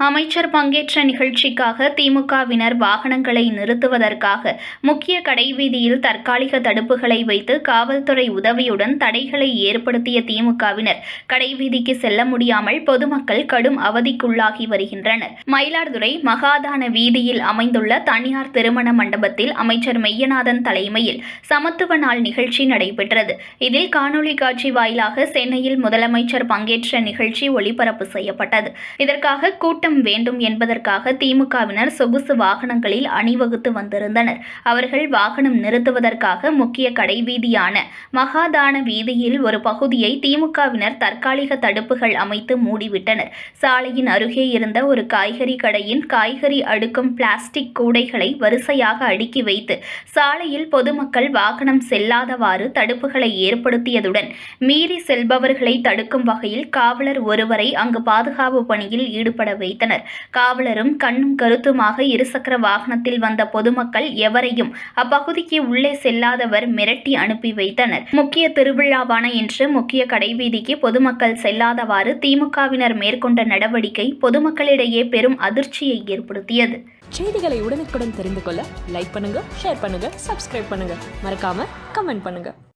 அமைச்சர் பங்கேற்ற நிகழ்ச்சிக்காக திமுகவினர் வாகனங்களை நிறுத்துவதற்காக முக்கிய கடைவீதியில் தற்காலிக தடுப்புகளை வைத்து காவல்துறை உதவியுடன் தடைகளை ஏற்படுத்திய திமுகவினர் கடைவீதிக்கு செல்ல முடியாமல் பொதுமக்கள் கடும் அவதிக்குள்ளாகி வருகின்றனர். மயிலாடுதுறை மகாதான வீதியில் அமைந்துள்ள தனியார் திருமண மண்டபத்தில் அமைச்சர் மெய்யநாதன் தலைமையில் சமத்துவ நாள் நிகழ்ச்சி நடைபெற்றது. இதில் காணொலி காட்சி வாயிலாக சென்னையில் முதலமைச்சர் பங்கேற்ற நிகழ்ச்சி ஒளிபரப்பு செய்யப்பட்டது. இதற்காக கூட்டம் வேண்டும் என்பதற்காக திமுகவினர் சொகுசு வாகனங்களில் அணிவகுத்து வந்திருந்தனர். அவர்கள் வாகனம் நிறுத்துவதற்காக முக்கிய கடைவீதியான மகாதான வீதியில் ஒரு பகுதியை திமுகவினர் தற்காலிக தடுப்புகள் அமைத்து மூடிவிட்டனர். சாலையின் அருகே இருந்த ஒரு காய்கறி கடையின் காய்கறி அடுக்கும் பிளாஸ்டிக் கூடைகளை வரிசையாக அடுக்கி வைத்து சாலையில் பொதுமக்கள் வாகனம் செல்லாதவாறு தடுப்புகளை ஏற்படுத்தியதுடன் மீறி செல்பவர்களை தடுக்கும் வகையில் காவலர் ஒருவரை அங்கு பாதுகாப்பு பணியில் ஈடுபட வைத்தனர் காவலரும் கண்ணும் கருத்துமாக இருசக்கர வாகனத்தில் வந்த பொதுமக்கள் எவரையும் அப்பகுதிக்கு உள்ளே செல்லாதவர் மிரட்டி அனுப்பி வைத்தனர். முக்கிய திருவிழாவான இன்று முக்கிய கடைவீதிக்கு பொதுமக்கள் செல்லாதவாறு திமுகவினர் மேற்கொண்ட நடவடிக்கை பொதுமக்களிடையே பெரும் அதிர்ச்சியை ஏற்படுத்தியது. செய்திகளை உடனுக்குடன் தெரிந்து கொள்ள லைக் பண்ணுங்க ஷேர் பண்ணுங்க சப்ஸ்கிரைப் பண்ணுங்க. மறக்காம கமெண்ட் பண்ணுங்க.